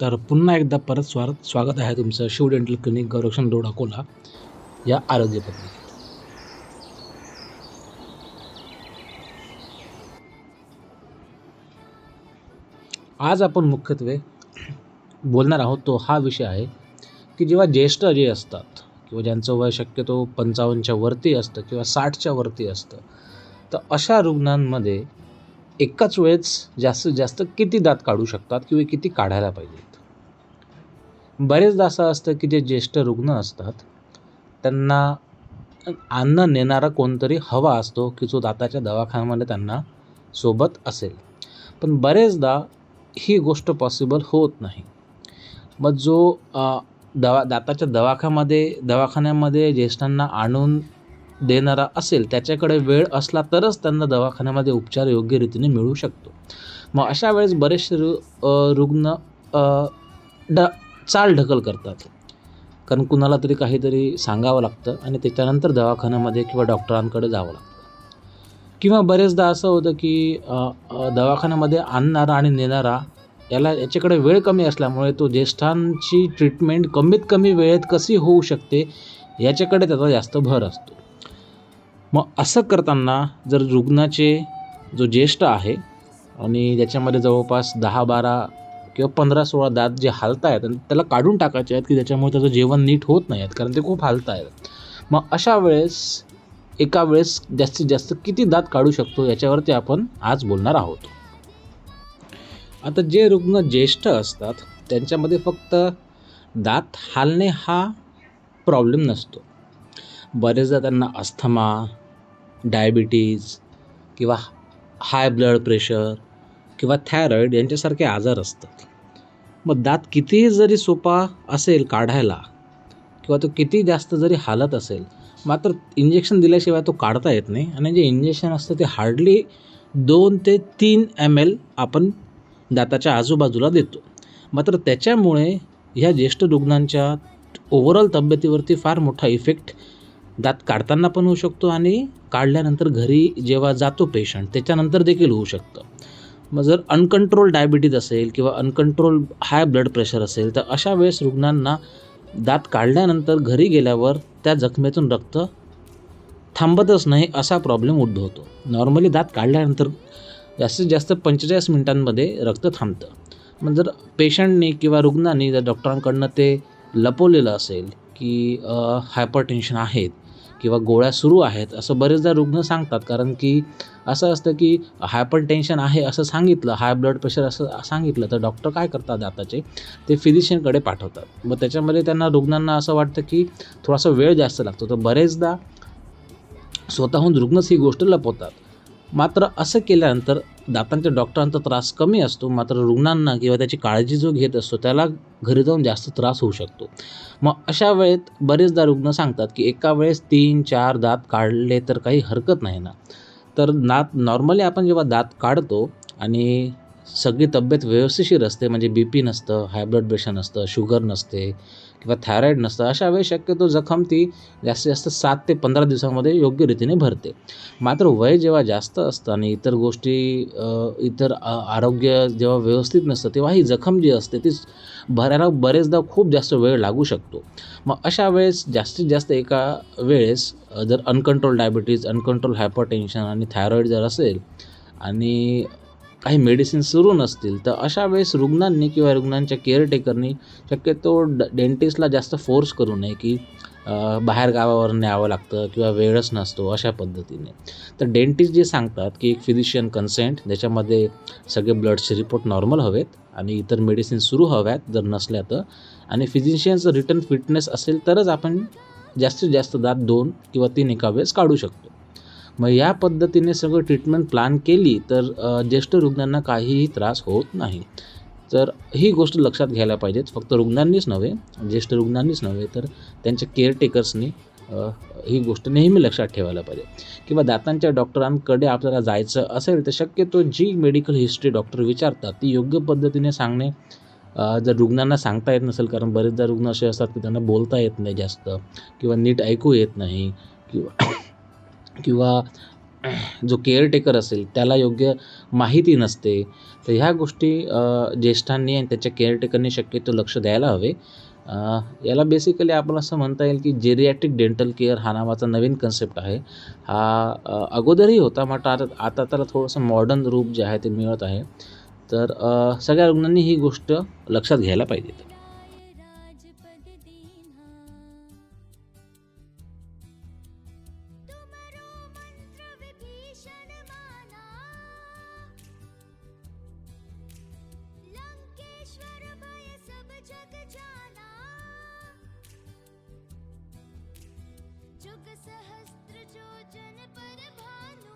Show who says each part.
Speaker 1: तर पुन्हा एकदा परत स्वार स्वागत आहे तुमचं Shiv dental clinic Gaurakshan road Akola या आरोग्य पत्रिकेत आज आपण मुख्यत्वे बोलणार आहोत तो हा विषय आहे की जेव्हा ज्येष्ठ जे असतात किंवा ज्यांचं वय शक्यतो पंचावन्नच्या वरती असतं किंवा साठच्या वरती असतं तर अशा रुग्णांमध्ये एकाच वेळेस जास्तीत जास्त किती दात काढू शकतात किंवा किती काढायला पाहिजे? बरेचदा असं असतं की जे ज्येष्ठ रुग्ण असतात त्यांना अन्न नेणारा कोणतरी हवा असतो की जो दाताच्या दवाखान्यामध्ये त्यांना सोबत असेल. पण बरेचदा ही गोष्ट पॉसिबल होत नाही. मग जो दवा दाताच्या दवाखान्यामध्ये दवाखान्यामध्ये ज्येष्ठांना आणून देणारा असेल त्याच्याकडे वेळ असला तरच त्यांना दवाखान्यामध्ये उपचार योग्य रीतीने मिळू शकतो. मग अशा वेळेस बरेचसे रु रुग्ण ड चाल ढकल करतात. कारण कुणाला तरी काहीतरी सांगावं लागतं आणि त्याच्यानंतर दवाखान्यामध्ये किंवा डॉक्टरांकडे जावं लागतं. किंवा बरेचदा असं होतं की दवाखान्यामध्ये आणणारा आणि नेणारा याला याच्याकडे वेळ कमी असल्यामुळे तो ज्येष्ठांची ट्रीटमेंट कमीत कमी वेळेत कशी होऊ शकते याच्याकडे त्याचा जास्त भर असतो. मग असं करताना जर रुग्णाचे जो ज्येष्ठ आहे आणि ज्याच्यामध्ये जवळपास दहा बारा किंवा पंधरा सोळा दात जे हालत आहेत आणि त्याला काढून टाकायचे आहेत की त्याच्यामुळे त्याचं जेवण नीट होत नाही आहेत कारण ते खूप हालत आहेत मग अशा वेळेस एका वेळेस जास्तीत जास्त किती दात काढू शकतो याच्यावरती आपण आज बोलणार आहोत. आता जे रुग्ण ज्येष्ठ असतात त्यांच्यामध्ये फक्त दात हालणे हा प्रॉब्लेम नसतो. बरेचदा त्यांना अस्थमा डायबिटीज किंवा हाय ब्लड प्रेशर किंवा थायरॉईड यांच्यासारखे आजार असतात. मग दात कितीही जरी सोपा असेल काढायला किंवा तो किती जास्त जरी हालत असेल मात्र इंजेक्शन दिल्याशिवाय तो काढता येत नाही. आणि जे इंजेक्शन असतं ते हार्डली दोन ते तीन एम एल आपण दाताच्या आजूबाजूला देतो. मात्र त्याच्यामुळे ह्या ज्येष्ठ रुग्णांच्या ओव्हरऑल तब्येतीवरती फार मोठा इफेक्ट दात काढताना पण होऊ शकतो आणि काढल्यानंतर घरी जेव्हा जातो पेशंट त्याच्यानंतर देखील होऊ शकतं. मग जर अनकंट्रोल डायबिटीज असेल किंवा अनकंट्रोल हाय ब्लड प्रेशर असेल तर अशा वेळेस रुग्णांना दात काढल्यानंतर घरी गेल्यावर त्या जखमेतून रक्त थांबतच नाही असा प्रॉब्लेम उद्भवतो. नॉर्मली दात काढल्यानंतर जास्तीत जास्त पंचेचाळीस मिनिटांमध्ये रक्त थांबतं. मग जर पेशंटने किंवा रुग्णांनी जर डॉक्टरांकडनं ते लपवलेलं असेल की हायपर टेन्शन आहेत किंवा गोळ्या सुरू आहेत असं बरेचदा रुग्ण सांगतात. कारण की असं असतं की हायपर टेन्शन आहे असं सांगितलं हाय ब्लड प्रेशर असं सांगितलं तर डॉक्टर काय करतात दाताचे ते फिजिशियनकडे पाठवतात. मग त्याच्यामध्ये त्यांना रुग्णांना असं वाटतं की थोडासा वेळ जास्त लागतो. तर बरेचदा स्वतःहून रुग्णच ही गोष्ट लपवतात. मात्र असं केल्यानंतर दातांच्या डॉक्टरांचा त्रास कमी असतो मात्र रुग्णांना किंवा त्याची काळजी जो घेत असतो त्याला घरी जाऊन जास्त त्रास होऊ शकतो. मग अशा वेळेत बरेचदा रुग्ण सांगतात की एका वेळेस तीन चार दात काढले तर काही हरकत नाही ना. तर दात नॉर्मली आपण जेव्हा दात काढतो आणि सगळी तब्येत व्यवस्थिशीर असते म्हणजे बी पी नसतं हाय ब्लड प्रेशर नसतं शुगर नसते किंवा थायरॉईड नसतं अशा वेळेस शक्यतो जखम ती जास्तीत जास्त सात ते पंधरा दिवसामध्ये योग्य रीतीने भरते. मात्र वय जेव्हा जास्त असतं आणि इतर गोष्टी इतर आरोग्य जेव्हा व्यवस्थित नसतं तेव्हा ही जखम जी असते ती भरायला बरेचदा खूप जास्त वेळ लागू शकतो. मग अशा वेळेस जास्तीत जास्त एका वेळेस जर uncontrol diabetes uncontrol hypertension आणि थायरॉईड जर असेल आणि काही मेडिसिन सुरू नसतील तर अशा वेळेस रुग्णांनी किंवा रुग्णांच्या केअरटेकरनी शक्यतो ड डेंटिस्टला जास्त फोर्स करू नये की बाहेर गावावर न्यावं लागतं किंवा वेळच नसतो अशा पद्धतीने. तर डेंटिस्ट जे सांगतात की एक फिजिशियन कन्सेंट ज्याच्यामध्ये सगळे ब्लडचे रिपोर्ट नॉर्मल हवेत आणि इतर मेडिसिन सुरू हव्यात जर नसल्या तर आणि फिजिशियनचं रिटर्न फिटनेस असेल तरच आपण जास्तीत जास्त दात दोन किंवा तीन एका वेळेस काढू शकतो. मग या पद्धतीने सगळं ट्रीटमेंट प्लॅन केली तर ज्येष्ठ रुग्णांना काहीही त्रास होत नाही. तर ही गोष्ट लक्षात घ्यायला पाहिजेत फक्त रुग्णांनीच नव्हे ज्येष्ठ रुग्णांनीच नव्हे तर त्यांच्या केअरटेकर्सनी ही गोष्ट नेहमी लक्षात ठेवायला पाहिजे. किंवा दातांच्या डॉक्टरांकडे आपल्याला जायचं असेल तर शक्यतो जी मेडिकल हिस्ट्री डॉक्टर विचारतात ती योग्य पद्धतीने सांगणे जर रुग्णांना सांगता येत नसेल कारण बरेचदा रुग्ण असे असतात की त्यांना बोलता येत नाही जास्त किंवा नीट ऐकू येत नाही किंवा किंवा जो केअरटेकर असेल त्याला योग्य माहिती नसते. तर ह्या गोष्टी ज्येष्ठांनी आणि त्याच्या केअरटेकरनी शक्यतो लक्ष द्यायला हवे. याला बेसिकली आपण असं म्हणता येईल की जेरियाटिक डेंटल केअर हा नावाचा नवीन कन्सेप्ट आहे. हा अगोदरही होता मात्र आता आता त्याला थोडंसं मॉडर्न रूप जे आहे ते मिळत आहे. तर सगळ्या रुग्णांनी ही गोष्ट लक्षात घ्यायला पाहिजे.
Speaker 2: योग सहस्त्र जो जन पर भानु